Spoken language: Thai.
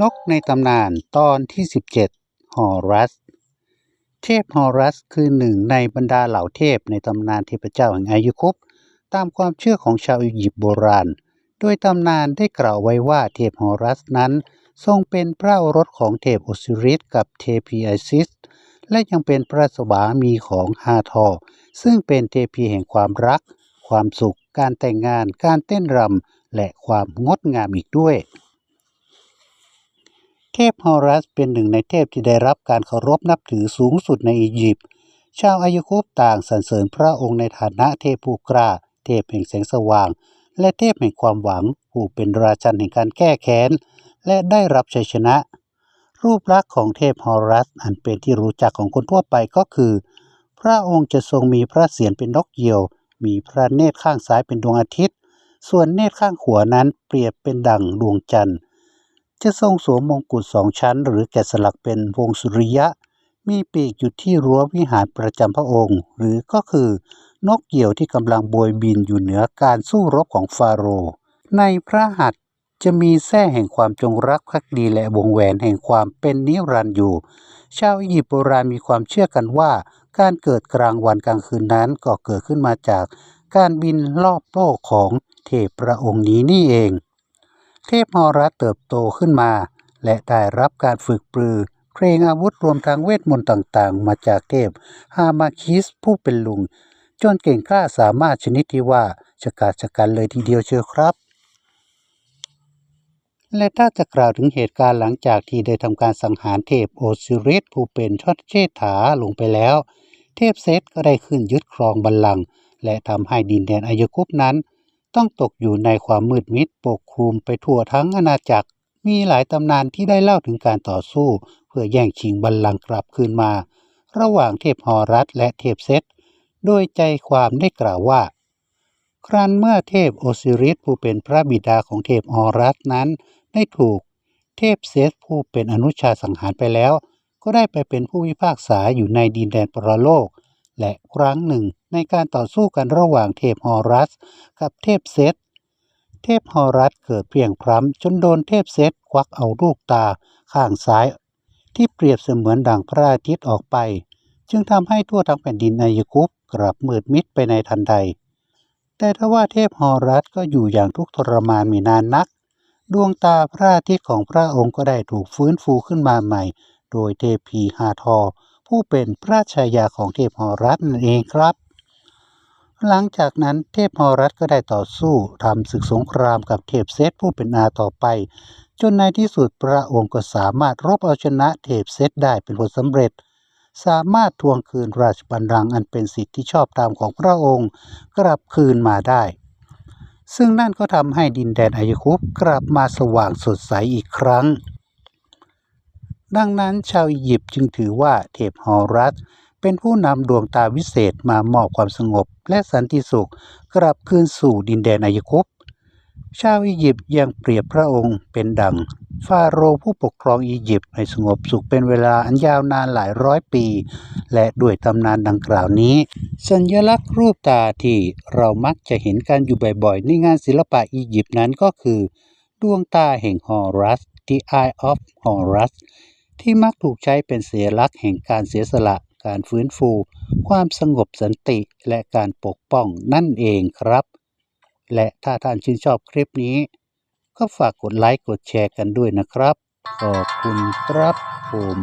นกในตำนานตอนที่ 17 ฮอรัส เทพฮอรัสคือหนึ่งในบรรดาเหล่าเทพในตำนานเทพเจ้าแห่งอายุคบตามความเชื่อของชาวอียิปต์โบราณ โดยตำนานได้กล่าวไว้ว่าเทพฮอรัสนั้น ทรงเป็นพระโอรสของเทพโอซิริสกับเทพีไอซิส และยังเป็นพระสวามีของฮาทอซึ่งเป็นเทพีแห่งความรัก ความสุข การแต่งงาน การเต้นรำและความงดงามอีกด้วย ทพฮอรัสเป็นหนึ่งในเทพที่ได้รับการเคารพนับถือสูงสุดในอียิปต์ ชาวอายุคุปต่างสรรเสริญพระองค์ในฐานะเทพผู้กล้า เทพแห่งแสงสว่าง และเทพแห่งความหวัง ผู้เป็นราชันแห่งการแก้แค้น และได้รับชัยชนะ รูปลักษณ์ของเทพฮอรัสอันเป็นที่รู้จักของคนทั่วไปก็คือ พระองค์จะทรงมีพระเศียรเป็นนกเหยี่ยว มีพระเนตรข้างซ้ายเป็นดวงอาทิตย์ ส่วนเนตรข้างขวานั้นเปรียบเป็นดั่งดวงจันทร์ จะทรงสวมมงกุฎสองชั้น หรือแกะสลักเป็นวงสุริยะ มีปีกอยู่ที่รั้ววิหารประจำพระองค์ หรือก็คือนกเหยี่ยวที่กำลังโบยบินอยู่เหนือการสู้รบของฟาโรห์ในพระหัตถ์จะมีแส้แห่งความจงรักภักดีและวงแหวนแห่งความเป็นนิรันดร์อยู่ ชาวอียิปต์โบราณมีความเชื่อกันว่า การเกิดกลางวันกลางคืนนั้นก็เกิดขึ้นมาจาก การบินรอบโลกของเทพพระองค์นี้นี่เอง เทพฮอรัสเติบโตขึ้นมา และได้รับการฝึกปรือเพลงอาวุธรวมทั้งเวทมนต์ต่างๆ มาจากเทพฮามาคิสผู้เป็นลุง จนเก่งกล้าสามารถชนิดที่ว่าชะกาชะกันเลยทีเดียวเชียวครับ และถ้าจะกล่าวถึงเหตุการณ์หลังจากที่ได้ทำการสังหารเทพโอซิริสผู้เป็นชดเชษฐาลงไปแล้ว เทพเซตก็ได้ขึ้นยึดครองบัลลังก์และทำให้ดินแดนอายคุปนั้น ต้องตกอยู่ในความมืดมิดปกคลุมไปทั่วทั้งอาณาจักร มีหลายตำนานที่ได้เล่าถึงการต่อสู้ เพื่อแย่งชิงบัลลังก์กลับคืนมา ระหว่างเทพฮอรัสและเทพเซตโดยใจความได้กล่าวว่า ครั้นเมื่อเทพโอซิริสผู้เป็นพระบิดาของเทพฮอรัสนั้นได้ถูกเทพเซตผู้เป็นอนุชาสังหารไปแล้ว ก็ได้ไปเป็นผู้พิพากษาอยู่ในดินแดนปรโลก และครั้งหนึ่ง ในการต่อสู้กันระหว่างเทพฮอรัส กับเทพเซตเทพฮอรัสเกิดเพียงพร้ำจนโดนเทพเซตควักเอาลูกตาข้างซ้าย ที่เปรียบเสมือนดังพระอาทิตย์ออกไป จึงทำให้ทั่วทั้งแผ่นดินอายคุปกลับมืดมิดไปในทันใด แต่ถ้าว่าเทพฮอรัสก็อยู่อย่างทุกข์ทรมานมีนานนัก ดวงตาพระอาทิตย์ของพระองค์ก็ได้ถูกฟื้นฟูขึ้นมาใหม่ โดยเทพีฮาทอผู้เป็นพระชายาของเทพฮอรัสนั่นเองครับ หลังจากนั้นเทพฮอรัสก็ได้ต่อสู้ทำศึกสงครามกับเทพเซตผู้เป็นอาต่อไป จนในที่สุดพระองค์ก็สามารถรบเอาชนะเทพเซตได้เป็นผลสำเร็จ สามารถทวงคืนราชบัลลังก์อันเป็นสิทธิที่ชอบตามของพระองค์กลับคืนมาได้ ซึ่งนั่นก็ทำให้ดินแดนอายคุปกลับมาสว่างสดใสอีกครั้ง ดังนั้นชาวอียิปต์จึงถือว่าเทพฮอรัส เป็นผู้นำดวงตาวิเศษมามอบความสงบและสันติสุขกลับคืนสู่ดินแดนอายคุปชาวอียิปต์ยังเปรียบพระองค์เป็นดัง ฟาโรห์ผู้ปกครองอียิปต์ให้สงบสุขเป็นเวลาอันยาวนานหลายร้อยปี และด้วยตำนานดังกล่าวนี้ สัญลักษณ์รูปตาที่เรามักจะเห็นกันอยู่บ่อยๆ ในงานศิลปะอียิปต์นั้นก็คือ ดวงตาแห่งฮอรัส The Eye of Horus ที่มักถูกใช้เป็นสัญลักษณ์แห่งการเสียสละ การฟื้นฟู ความสงบสันติและการปกป้องนั่นเองครับ และถ้าท่านชื่นชอบคลิปนี้ ก็ฝากกดไลค์กดแชร์กันด้วยนะครับ ขอบคุณครับผม